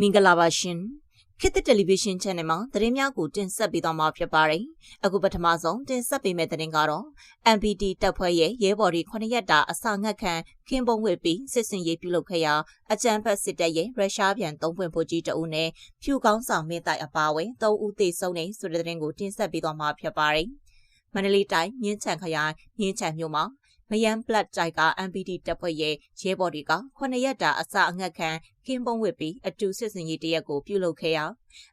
မင်္ဂလာပါရှင်ခေတ်သစ်တယ်လီဗီရှင်း channel မှာသတင်းများကိုတင်ဆက်ပေးသွားမှာဖြစ်ပါတယ်အခုပထမဆုံးတင်ဆက်ပေးမယ့်သတင်းကတော့ MPT တပ်ဖွဲ့ရဲ့ရဲဘော်တွေ9ရက်တာအစာငတ်ခံခင်းပုံးဝစ်ပြီးစစ်စင်ရေးပြုလုပ်ခဲ့ရာအကြမ်းဖက်စစ်တပ်ရဲ့ရုရှားပြန်သုံးပွင့်ဖို့ကြီးတအုပ်နဲ့ဖြူကောင်းဆောင်မင်းတိုက်အပါအဝင်3ဦးသေဆုံးနေဆိုတဲ့သတင်းကိုတင်ဆက်ပေးသွားမှာဖြစ်ပါတယ်မန္တလေးတိုင်းမြင်းချံခရိုင်မြင်းချံမြို့မှာ မယန်ပလတ်တိုက်က MPD တပ်ဖွဲ့ရဲ့ရဲဘော်တွေက9ရက်တာအစာအငတ်ခံကင်းပုံးဝစ်ပြီးအတူစစ်စင်ရေးတရက်ကိုပြုလုပ်ခဲ့ရာ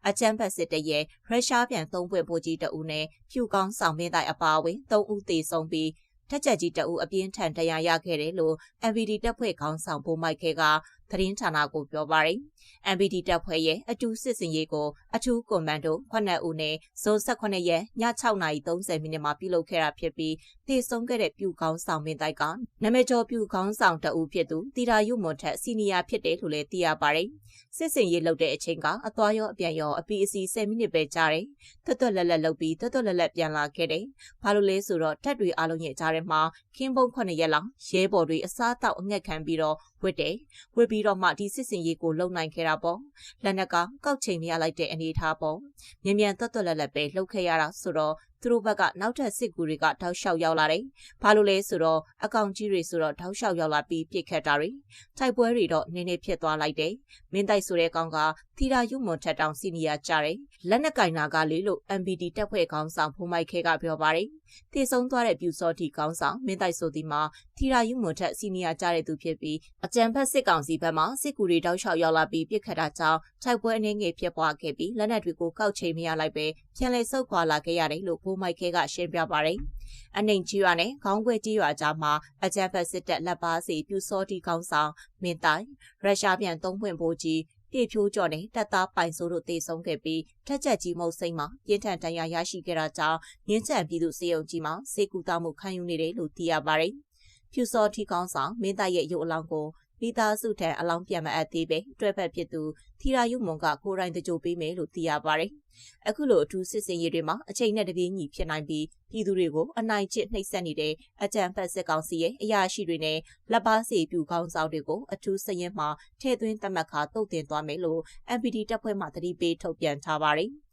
အချမ်းဖတ်စစ်တပ်ရဲ့ရုရှားပြန်သုံးပွင့်ပိုးကြီးတအူနဲ့ဖြူကောင်းဆောင်မင်းတိုင်အပါအဝင်3ဦးသေဆုံးပြီးတက်ချက်ကြီးတအူအပြင်းထန်တရားရခဲ့တယ်လို့ MPD တပ်ဖွဲ့ခေါင်းဆောင်ဘိုးမိုက်ခဲက သတင်းဌာနကိုပြောပါရယ် MPD တပ်ဖွဲ့ရဲ့အတူစစ်စင်ရေးကိုအထူးကွန်မန်ဒို9ဦးနဲ့ဇို18ရက်ည6:30မိနစ်မှာပြုလုပ်ခဲ့တာဖြစ်ပြီးတည်ဆုံးခဲ့တဲ့ပြူကောင်းဆောင်မင်းတိုက်ကနမကျော်ပြူကောင်းဆောင်တအူဖြစ်သူတီရာယုမွန်ထက်စီနီယာဖြစ်တယ်လို့လည်းသိရပါရယ်စစ်စင်ရေးလုပ်တဲ့အချိန်ကအသွားရောအပြန်ရောအပီအစီ10မိနစ်ပဲကြာတယ်။တွတ်တွတ်လက်လက်လုပ်ပြီးတွတ်တွတ်လက်လက်ပြန်လာခဲ့တယ်။ဘာလို့လဲဆိုတော့တက်တွေအားလုံးရဲ့ကြားထဲမှာခင်းပုံ9ရက်လောက်ရဲဘော်တွေအစားတောက်အငက်ခံပြီးတော့ဝစ်တယ်။ဝစ်ပြီးတော့မှဒီစစ်စင်ရေးကိုလုံနိုင်ခဲ့တာပေါ့။လက်နက်ကကောက်ချိန်မရလိုက်တဲ့အနေအထားပေါ့။မြန်မြန်တွတ်တွတ်လက်လက်ပဲလှုပ်ခဲ့ရတာဆိုတော့ သူတို့ဘက်ကနောက်ထပ်စစ်ကူတွေကတောက်လျှောက်ရောက်လာတယ်။ဘာလို့လဲဆိုတော့အကောင့်ကြီးတွေဆိုတော့တောက်လျှောက်ရောက်လာပြီးပြစ်ခတ်တာတွေတိုက်ပွဲတွေတော့နည်းနည်းဖြစ်သွားလိုက်တယ်။မင်းတိုက်ဆိုတဲ့ကောင်ကသီရာယုမွန်ထက်တောင်စီနီယာကြတယ်။လက်နက်ကင်နာကလေလို့ MPD တပ်ဖွဲ့ခေါင်းဆောင်ဖုံးမိုက်ခဲကပြောပါတယ်။တည်ဆုံးသွားတဲ့ပြူစောတီခေါင်းဆောင်မင်းတိုက်ဆိုဒီမှာသီရာယုမွန်ထက်စီနီယာကြတဲ့သူဖြစ်ပြီးအကြံဖက်စစ်ကောင်စီဘက်မှစစ်ကူတွေတောက်လျှောက်ရောက်လာပြီးပြစ်ခတ်တာကြောင့်တိုက်ပွဲအနေငယ်ဖြစ်ပွားခဲ့ပြီးလက်နက်တွေကိုကောက်ချိန်မရလိုက်ပဲပြန်လည်ဆုတ်ခွာလာခဲ့ရတယ်လို့ဖုံးမိုက်ခဲကရှင်းပြပါတယ်။အနှိမ်ကြီးရွာနဲ့ခေါင်းခွဲကြီးရွာကြားမှာအကြမ်းဖက်စစ်တပ်လက်ပါစီပြူစောတီကောင်းဆောင်မင်းတိုင်ရုရှားပြန်သုံးပွင့်ဖို့ကြီးပြေဖြိုးကြော်နဲ့တပ်သားပိုင်ဆိုးတို့တေဆုံးခဲ့ပြီးထက်ချက်ကြီးမုတ်စိမ့်မှာပြင်းထန်တန်ရာရရှိခဲ့တာကြောင့်ရင်းချန်ပြည်သူစေယုံကြီးမှာစေကူတောမှုခံယူနေတယ်လို့သိရပါတယ်။ဖြူစောတီကောင်းဆောင်မင်းတိုင်ရဲ့ရုပ်အလောင်းကို မိသားစုထံအလောင်းပြန်မအပ်သေးပဲတွဲဖက်ဖြစ်သူထီရာယုမွန်ကကိုရိုင်းတကြိုပေးမယ်လို့သိရပါတယ်။အခုလိုအထူးစစ်စင်ရေးတွေမှာအချိန်နဲ့တပြေးညီဖြစ်နိုင်ပြီးပြည်သူတွေကိုအနိုင်ကျင့်နှိပ်စက်နေတဲ့အကြံဖက်စစ်ကောင်စီရဲ့အရာရှိတွေနဲ့လက်ပါစီပြူကောင်းဆောင်တွေကိုအထူးစရင်မှာထည့်သွင်းသတ်မှတ်ခါတုတ်တင်သွားမယ်လို့ MPD တပ်ဖွဲ့မှတတိပေးထုတ်ပြန်ထားပါတယ်။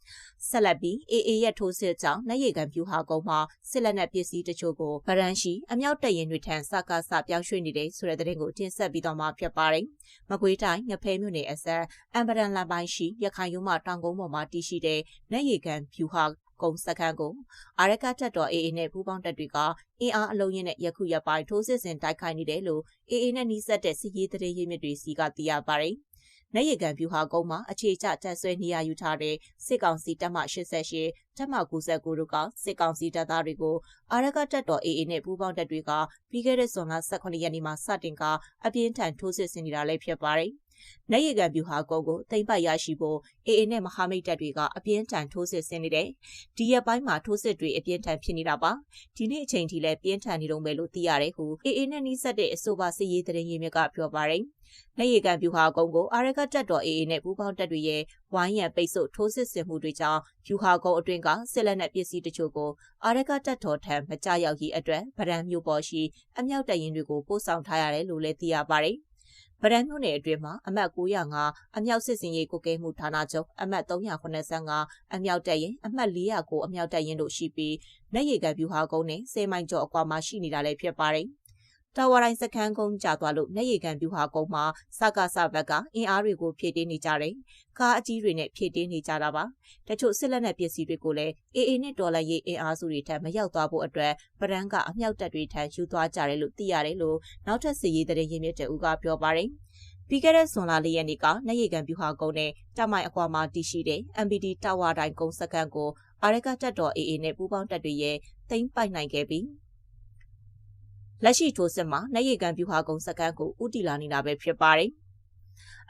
ဆက်လက်ပြီး AA ရဲ့ထိုးစစ်ကြောင့်နိုင်ရီကန်ပြူဟာကုန်းမှာစစ်လက်နက်ပစ္စည်းတချို့ကိုဗရန်ရှိအမြောက်တပ်ရင်တွေထံစကားစပြောင်းရွှေ့နေတဲ့ဆိုတဲ့သတင်းကိုတင်ဆက်ပြီးတော့မှဖြစ်ပါတယ်။မကွေးတိုင်းငဖဲမြို့နယ်အစပ်အမ်ဘရန်လန်ပိုင်းရှိရခိုင်ရုံးမှတောင်ကုန်းပေါ်မှာတည်ရှိတဲ့နိုင်ရီကန်ပြူဟာကုန်းစခန်းကိုအာရကတက်တော် AA နဲ့ပူးပေါင်းတပ်တွေကအင်အားအလုံးရင်းနဲ့ရခုရပိုင်းထိုးစစ်ဆင်တိုက်ခိုက်နေတယ်လို့ AA နဲ့နှီးစပ်တဲ့စစ်ရေးတရေရင်းမြစ်တွေစီကသိရပါတယ်။ နေရကန်ပြူဟာကုန်းမှာအခြေချတပ်ဆွဲနေရယူထားတဲ့စစ်ကောင်စီတပ်မ88တပ်မ99တို့ကစစ်ကောင်စီတပ်သားတွေကိုအာရကတပ်တော် AA နဲ့ပူးပေါင်းတပ်တွေကပြီးခဲ့တဲ့ဇွန်လ18ရက်နေ့မှာစတင်ကအပြင်းထန်ထိုးစစ်ဆင်နေတာလည်းဖြစ်ပါတယ်။ နေရကန်ပြူဟာကုန်းကိုတိမ့်ပတ်ရရှိဖို့အေအေနဲ့မဟာမိတ်တပ်တွေကအပြင်းထန်ထိုးစစ်ဆင်နေတယ်။ဒီရက်ပိုင်းမှာထိုးစစ်တွေအပြင်းထန်ဖြစ်နေတာပါ။ဒီနေ့အချိန်ထိလည်းပြင်းထန်နေတော့မယ်လို့သိရတယ်ဟုအေအေနဲ့နှိစက်တဲ့အဆိုပါစစ်ရေးတရင်ရင်းမြစ်ကပြောပါတယ်။နေရကန်ပြူဟာကုန်းကိုအာရကတပ်တော်အေအေနဲ့ပူးပေါင်းတပ်တွေရဲ့ဝိုင်းရံပိတ်ဆို့ထိုးစစ်ဆင်မှုတွေကြောင့်ပြူဟာကုန်းအတွင်းကစစ်လက်နက်ပစ္စည်းတချို့ကိုအာရကတပ်တော်ထံမကြရောက်ရေးအတွက်ဗရန်မျိုးပေါ်ရှိအမြောက်တရင်တွေကိုပို့ဆောင်ထားရတယ်လို့လည်းသိရပါတယ်။ ဗရန်မြို့နယ်အတွင်းမှာအမှတ်905အမြောက်စစ်စင်ရေးကုကဲမှုဌာနချုပ်အမှတ်385အမြောက်တပ်ရင်အမှတ်409အမြောက်တပ်ရင်တို့ရှိပြီးလက်ရည်ကဗျူဟာကုန်းနဲ့စေမိုင်ကျော်အကွာမှာရှိနေတာလည်းဖြစ်ပါတယ်။ တာဝါတိုင်းစခန်းကုန်းကျသွားလို့မျက်ရည်ကန်ပြူဟာကုန်းမှာစကားစဘက်ကအင်အားတွေကိုဖြည့်တင်းနေကြတယ်။ကားအကြီးတွေနဲ့ဖြည့်တင်းနေကြတာပါ။တချို့စစ်လက်နက်ပစ္စည်းတွေကိုလည်းအေအေနဲ့ဒေါ်လာရေးအင်အားစုတွေထံမရောက်သွားဖို့အတွက်ပရန်ကအမြောက်တပ်တွေထံယူသွားကြတယ်လို့သိရတယ်လို့နောက်ထပ်စစ်ရေးတရင်ရင်းမြစ်တဲ့ဦးကပြောပါတယ်။ပြီးခဲ့တဲ့ဇွန်လ၄ရက်နေ့ကနေရီကန်ပြူဟာကုန်းနဲ့တမိုင်အကွာမှာတည်ရှိတဲ့ MPD တာဝါတိုင်းကုန်းစခန်းကိုအာရကတပ်တော် AA နဲ့ပူးပေါင်းတပ်တွေရဲ့သိမ်းပိုက်နိုင်ခဲ့ပြီး လက်ရှိထိုးစစ်မှာနေရီကန်ပြူဟာကုန်းစကန်ကိုဥတီလာနေတာပဲဖြစ်ပါတယ်။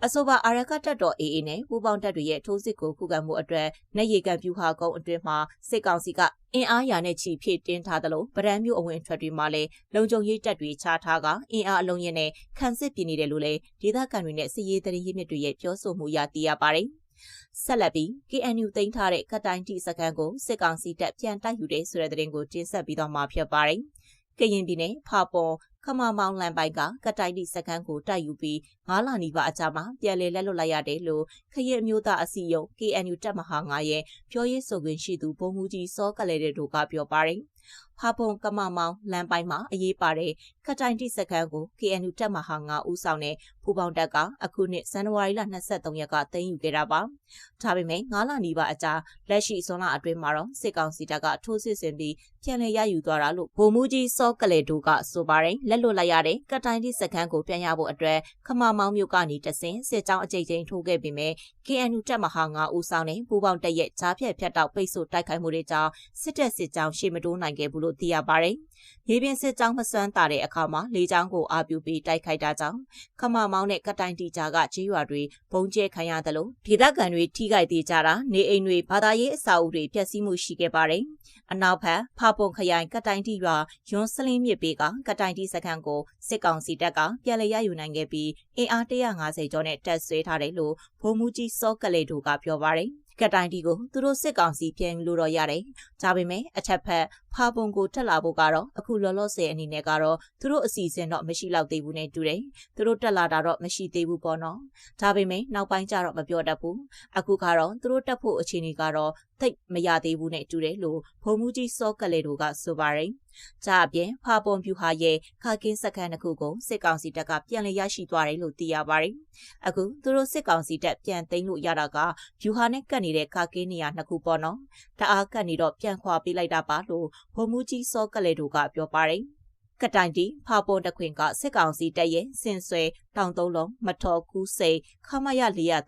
အဆိုပါအာရကတပ်တော် AA နဲ့ပူးပေါင်းတပ်တွေရဲ့ထိုးစစ်ကိုခုခံမှုအတွက်နေရီကန်ပြူဟာကုန်းအတွင်းမှာစစ်ကောင်စီကအင်အားရာနဲ့ချီဖြည့်တင်းထားသလိုဗရန်မျိုးအဝင်ထွက်တွေမှာလည်းလုံခြုံရေးတပ်တွေချထားကအင်အားအလုံးရင်းနဲ့ခံစစ်ပြင်နေတယ်လို့လည်းဒေသခံတွေနဲ့စစ်ရေးတရင်ရင်းမြစ်တွေရဲ့ပြောဆိုမှုရသိရပါတယ်။ဆက်လက်ပြီး KNU သိမ်းထားတဲ့ကတိုင်တီစကန်ကိုစစ်ကောင်စီတပ်ပြန်တိုက်ယူတဲ့ဆိုတဲ့သတင်းကိုတင်ဆက်ပြီးတော့မှာဖြစ်ပါတယ်။ ကရင်ပြည်နယ်ဖာပွန်ခမမောင်လန်ပိုင်ကကတိုင်တီစကန်ကိုတိုက်ယူပြီးငါးလနီပါအကြမှာပြန်လည်လက်လွတ်လိုက်ရတယ်လို့ခရင်အမျိုးသားအစည်းအရုံး KNU တပ်မဟာ9ရဲ့ပြောရေးဆိုခွင့်ရှိသူဗိုလ်မှူးကြီးစောကလေးတို့ကပြောပါတယ်။ ဖာပုံကမမောင်လမ်းပိုင်းမှာအရေးပါတဲ့ကတိုင်တိစခန်းကို KNU တပ်မဟာ9ဦးဆောင်တဲ့ပူပေါင်းတပ်ကအခုနှစ်ဇန်နဝါရီလ23ရက်ကသိမ်းယူခဲ့တာပါ။ဒါပေမဲ့9လနီးပါအကြာလက်ရှိဇွန်လအတွင်းမှာတော့စစ်ကောင်စီတပ်ကထိုးစစ်ဆင်ပြီးပြန်လည်ရယူသွားတာလို့ဗိုလ်မှူးကြီးစောကလေတို့ကဆိုပါတယ်။လက်လွတ်လိုက်ရတဲ့ကတိုင်တိစခန်းကိုပြန်ရဖို့အတွက်ခမမောင်မြို့ကနေတဆင်စစ်ကြောင်းအကြိမ်ကြိမ်ထိုးခဲ့ပြီးမြဲ KNU တပ်မဟာ9ဦးဆောင်တဲ့ပူပေါင်းတပ်ရဲ့ကြားဖြတ်ဖြတ်တောက်ပိတ်ဆို့တိုက်ခိုက်မှုတွေကြောင့်စစ်တပ်စစ်ကြောင်းရှေ့မတိုးနိုင်ခဲ့ဘူးလို့သိရပါတယ်။မြေပြင်စစ်ကြောင်းမစွမ်းတာတဲ့အခါမှာလေကြောင်းကိုအာပြုပြီးတိုက်ခိုက်တာကြောင့်ခမမောင်းနဲ့ကတိုင်တီဂျာကကြေးရွာတွေဘုံကျဲခံရတယ်လို့ဒေသခံတွေထိခိုက်သေးကြတာနေအိမ်တွေဘာသာရေးအဆောက်အဦတွေပျက်စီးမှုရှိခဲ့ပါတယ်။အနောက်ဘက်ဖာပုံခရိုင်ကတိုင်တီရွာယွန်းစလင်းမြစ်ပေကကတိုင်တီစခန်းကိုစစ်ကောင်စီတပ်ကပြန်လည်ရယူနိုင်ခဲ့ပြီးအင်အား150ကျော်နဲ့တပ်ဆွဲထားတယ်လို့ဗိုလ်မှူးကြီးစောကလေးတို့ကပြောပါတယ်။ ကတိုင်တီကိုသူတို့စစ်ကောင်စီပြန်လို့တော့ရတယ်။ဒါပေမဲ့အချက်ဖက်ဖာပုံကိုတက်လာဖို့ကတော့အခုလောလောဆယ်အနေနဲ့ကတော့သူတို့အစီအစဉ်တော့မရှိတော့သေးဘူးနဲ့တူတယ်။သူတို့တက်လာတာတော့မရှိသေးဘူးပေါ့နော်။ဒါပေမဲ့နောက်ပိုင်းကျတော့မပြောတတ်ဘူး။အခုကတော့သူတို့တက်ဖို့အခြေအနေကတော့သိပ်မရသေးဘူးနဲ့တူတယ်လို့ဘုံမူကြီးစောကလေးတို့ကဆိုပါတယ်။ကြအပြင်ဖာပွန်ပြူဟာရဲ့ခါကင်းစခန်းတစ်ခုကိုစစ်ကောင်စီတပ်ကပြန်လည်ရရှိသွားတယ်လို့သိရပါတယ်။အခုသူတို့စစ်ကောင်စီတပ်ပြန်သိမ်းလို့ရတာကပြူဟာနဲ့ကတ်နေတဲ့ခါကင်းနေရာနှစ်ခုပေါ့နော်။တအားကတ်နေတော့ပြန်ခွာပေးလိုက်တာပါလို့ဘုံမူကြီးစောကလေးတို့ကပြောပါတယ်။ ကတိုင်တီဖာပွန်တခွင်ကစစ်ကောင်စီတပ်ရဲ့စင်ဆွဲတောင်သုံးလုံးမထော်ကူးစိတ်ခမရ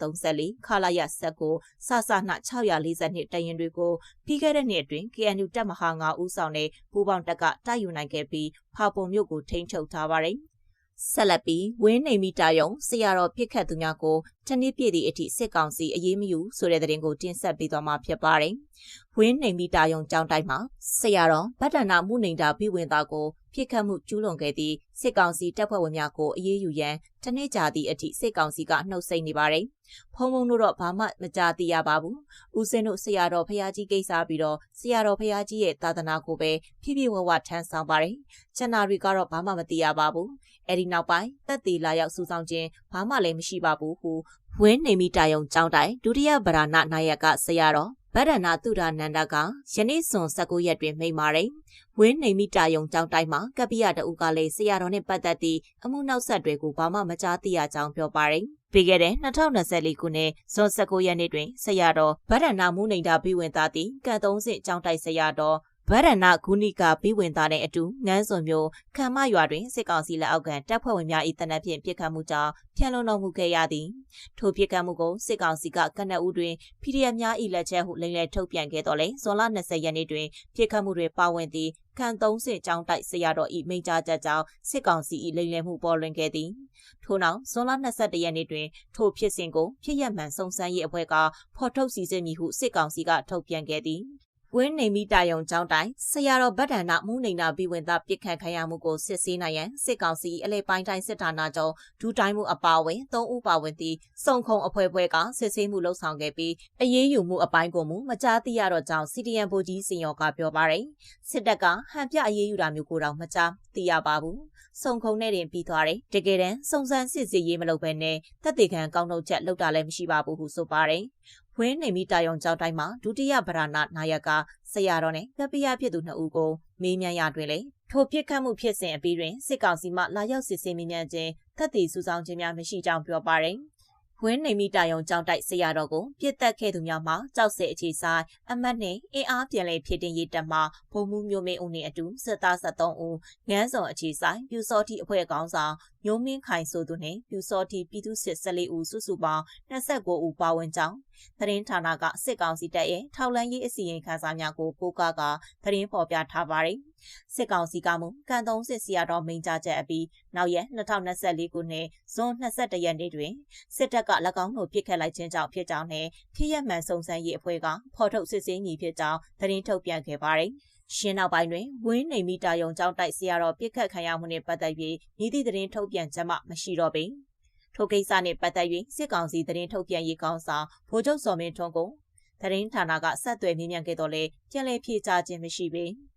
434ခလာရ19စစန642တရင်တွေကိုပြီးခဲ့တဲ့နှစ်အတွင်း KNU တပ်မဟာ9ဦးဆောင်တဲ့ပူပေါင်းတပ်ကတိုက်ယူနိုင်ခဲ့ပြီးဖာပွန်မြို့ကိုထိန်းချုပ်ထားပါတယ်ဆက်လက်ပြီးဝင်းနေမီတာယုံဆရာတော်ပြစ်ခတ်သူများကိုတနည်းပြည့်သည့်အထိစစ်ကောင်စီအရေးမယူဆိုတဲ့သတင်းကိုတင်ဆက်ပေးသွားမှာဖြစ်ပါတယ်။ဝင်းနေမီတာယုံကြောင်းတိုင်းမှာဆရာတော်ဗဒ္ဒနာမှုနေတာပြဝင်သားကို ပြစ်ခတ်မှုကျူးလွန်ခဲ့သည့်စစ်ကောင်စီတပ်ဖွဲ့ဝင်များကိုအေးအေးယူရန်တနေ့ကြာသည့်အထိစစ်ကောင်စီကနှုတ်ဆက်နေပါတယ်။ဖုံဖုံတို့တော့ဘာမှမကြားသိရပါဘူး။ဦးစင်းတို့ဆရာတော်ဖရာကြီးကိစ္စပြီးတော့ဆရာတော်ဖရာကြီးရဲ့သာသနာကိုပဲဖြည်းဖြည်းဝဝထမ်းဆောင်ပါတယ်။ကျန်တာတွေကတော့ဘာမှမသိရပါဘူး။အဲဒီနောက်ပိုင်းတက်သေးလာရောက်စူဆောင်ခြင်းဘာမှလည်းမရှိပါဘူးဟုဝင်းနေမိတာယုံကျောင်းတိုင်ဒုတိယဗရာဏနာယကဆရာတော် ဗဒ္ဒနာသူရနန္ဒကယနေ့စွန်19ရက်တွင်မိန့်ပါတယ်။ဝင်းနေမိတာယုံကျောင်းတိုင်းမှာကပ္ပိယတအုပ်ကလည်းဆရာတော်နဲ့ပတ်သက်သည့်အမှုနောက်ဆက်တွေကိုဘာမှမကြားသိရကြောင်းပြောပါတယ်။ပြီးခဲ့တဲ့2024ခုနှစ်ဇွန်19ရက်နေ့တွင်ဆရာတော်ဗဒ္ဒနာမူနေတာပြီးဝင်သားသည့်ကံသုံးစစ်ကျောင်းတိုက်ဆရာတော် ဗရဏဂုဏိကပြီးဝင်သားတဲ့အတူငန်းစုံမျိုးခံမရွာတွင်စစ်ကောင်စီလက်အောက်ခံတပ်ဖွဲ့ဝင်များ၏တနက်ဖြန်ပြစ်ခတ်မှုကြောင့်ဖြန့်လွှမ်းတော်မူခဲ့ရသည်ထိုပြစ်ခတ်မှုကိုစစ်ကောင်စီကကနက်ဦးတွင် PDF များ၏လက်ချက်ဟုလိမ့်လည်ထုတ်ပြန်ခဲ့တော်လဲဇွန်လ20ရက်နေ့တွင်ပြစ်ခတ်မှုတွင်ပါဝင်သည့်ခံသုံးစစ်ကြောင်းတိုက်ဆရာတော်၏မိန့်ကြားချက်ကြောင့်စစ်ကောင်စီ၏လိမ့်လည်မှုပေါ်လွင်ခဲ့သည်ထို့နောက်ဇွန်လ22ရက်နေ့တွင်ထိုဖြစ်စဉ်ကိုဖြစ်ရမှန်စုံစမ်းရေးအဖွဲ့ကဖော်ထုတ်စီစစ်မည်ဟုစစ်ကောင်စီကထုတ်ပြန်ခဲ့သည် ဝင်းနေမိတာယုံကျောင်းတိုင်ဆရာတော်ဗဒ္ဒနာမူနေနာပြီးဝင်သားပြစ်ခတ်ခံရမှုကိုစစ်ဆေးနိုင်ရန်စစ်ကောင်စီအလဲပိုင်းတိုင်းစစ်ဌာနချုပ်ဒူတိုင်းမှုအပါအဝင်၃ဦးပါဝင်သည့်စုံခုံအဖွဲ့ပွဲကစစ်ဆေးမှုလှုပ်ဆောင်ခဲ့ပြီးအရေးယူမှုအပိုင်းကိုမူမကြားသိရတော့ကြောင်း CDN ဗိုလ်ကြီးစင်ရောကပြောပါတယ်စစ်တပ်ကဟန်ပြအရေးယူတာမျိုးကိုတော့မကြားသိရပါဘူးစုံခုံနဲ့တင်ပြီးသွားတယ်တကယ်တမ်းစုံစမ်းစစ်ဆေးရေးမလုပ်ဘဲနဲ့တပ်တေခံကောင်းထုတ်ချက်လုပ်တာလည်းမရှိပါဘူးဟုဆိုပါတယ် ဝင်းနေမိတာယုံကျောင်းတိုင်းမှာဒုတိယဗရဏနာယကဆရာတော်နဲ့ကပ္ပိယဖြစ်သူနှစ်ဦးကိုမေးမြန်းရတွင်လေထိုပြစ်ခတ်မှုဖြစ်စဉ်အပြီးတွင်စစ်ကောင်စီမှလာရောက်စစ်ဆေးမေးမြန်းခြင်းသက်သေစုဆောင်ခြင်းများမရှိကြောင်းပြောပါရယ်ဝင်းနေမိတာယုံကြောင်းတိုက်ဆရာတော်ကိုပြစ်တက်ခဲ့သူများမှကြောက်စဲအခြေဆိုင်အမတ်နှင့်အင်အားပြန်လည်ဖြစ်တင်ရေးတပ်မှဘုံမှုမျိုးမင်းဦးနှင့်အတူစစ်သား73ဦးငန်းစုံအခြေဆိုင်ပြူစောတိအဖွဲ့ကောင်းဆောင်မျိုးမင်းခိုင်ဆိုသူနှင့်ပြူစောတိပြည်သူစစ်14ဦးစုစုပေါင်း29ဦးပါဝင်ကြောင်းသတင်းဌာနကစစ်ကောင်စီတပ်ရဲ့ထောက်လန်းရေးအစီရင်ခံစာများကိုပို့ကားကသတင်းဖော်ပြထားပါတယ်။စစ်ကောင်စီကမူကန်တုံးစစ်စီရတော်မိန်ကြားချက်အပြီးနောက်ရက်2024ခုနှစ်ဇွန်22ရက်နေ့တွင်စစ်တပ်က၎င်းတို့ပြစ်ခတ်လိုက်ခြင်းကြောင့်ဖြစ်ကြောင်းနဲ့ဖြစ်ရမှန်စုံစမ်းရေးအဖွဲ့ကဖော်ထုတ်စစ်ဆေးညီဖြစ်ကြောင်းသတင်းထုတ်ပြန်ခဲ့ပါတယ်။ ရှင်းနောက်ပိုင်းတွင်ဝင်းနေမီတာယုံကျောင်းတိုက်ဆရာတော်ပြစ်ခတ်ခံရမှုနှင့်ပတ်သက်၍မြည်သည့်သတင်းထုတ်ပြန်ချက်မှမရှိတော့ပေ။ထိုကိစ္စနှင့်ပတ်သက်၍စစ်ကောင်စီသတင်းထုတ်ပြန်ရေးကောင်းဆောင်ဗိုလ်ချုပ်စော်မင်းထွန်းကိုသတင်းဌာနကဆက်သွယ်မြင်းမြန်ခဲ့တော့လဲပြန်လည်ဖြေကြားခြင်းမရှိပေ။